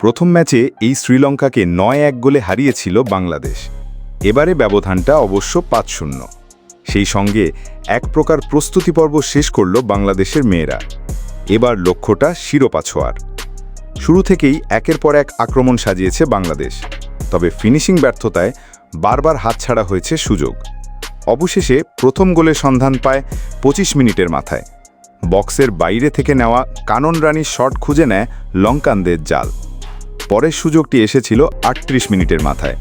প্রথম ম্যাচে এই শ্রীলঙ্কাকে নয় এক গোলে হারিয়েছিল বাংলাদেশ। এবারে ব্যবধানটা অবশ্য পাঁচ শূন্য। সেই সঙ্গে এক প্রকার প্রস্তুতি পর্ব শেষ করল বাংলাদেশের মেয়েরা। এবার লক্ষ্যটা শিরোপা ছোঁয়ার। শুরু থেকেই একের পর এক আক্রমণ সাজিয়েছে বাংলাদেশ। তবে ফিনিশিং ব্যর্থতায় বারবার হাতছাড়া হয়েছে সুযোগ। অবশেষে প্রথম গোলের সন্ধান পায় ২৫ মিনিটের মাথায়। বক্সের বাইরে থেকে নেওয়া কানন রানীর শট খুঁজে নেয় লঙ্কানদের জাল। পরের সুযোগটি এসেছিল ৩৮ মিনিটের মাথায়।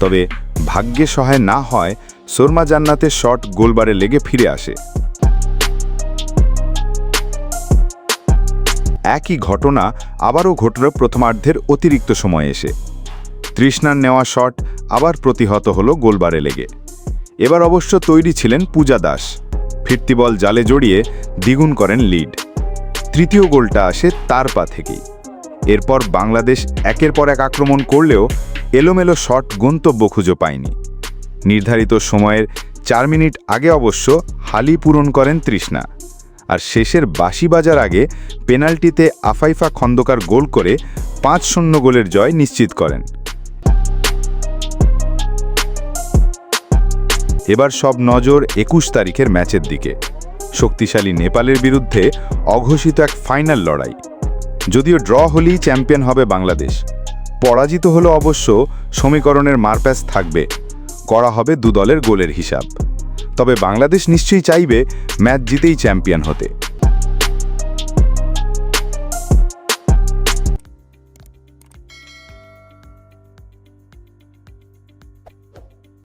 তবে ভাগ্যে সহায় না হয় সোরমা জান্নাতের শট গোলবারে লেগে ফিরে আসে। একই ঘটনা আবারও ঘটল প্রথমার্ধের অতিরিক্ত সময় এসে। তৃষ্ণার নেওয়া শট আবার প্রতিহত হলো গোলবারে লেগে। এবার অবশ্য তৈরি ছিলেন পূজা দাস। ফিরতি বল জালে জড়িয়ে দ্বিগুণ করেন লিড। তৃতীয় গোলটা আসে তার পা থেকেই। এরপর বাংলাদেশ একের পর এক আক্রমণ করলেও এলোমেলো শট গন্তব্য খুঁজে পায়নি। নির্ধারিত সময়ের চার মিনিট আগে অবশ্য হালি পূরণ করেন তৃষ্ণা। আর শেষের বাঁশি বাজার আগে পেনাল্টিতে আফাইফা খন্দকার গোল করে পাঁচ শূন্য গোলের জয় নিশ্চিত করেন। এবার সব নজর একুশ তারিখের ম্যাচের দিকে। শক্তিশালী নেপালের বিরুদ্ধে অঘোষিত এক ফাইনাল লড়াই। যদিও ড্র হলেই চ্যাম্পিয়ন হবে বাংলাদেশ। পরাজিত হলো অবশ্য সমীকরণের মারপ্যাচ থাকবে। করা হবে দু দলের গোলের হিসাব। তবে বাংলাদেশ নিশ্চয়ই চাইবে ম্যাচ জিতেই চ্যাম্পিয়ন হতে।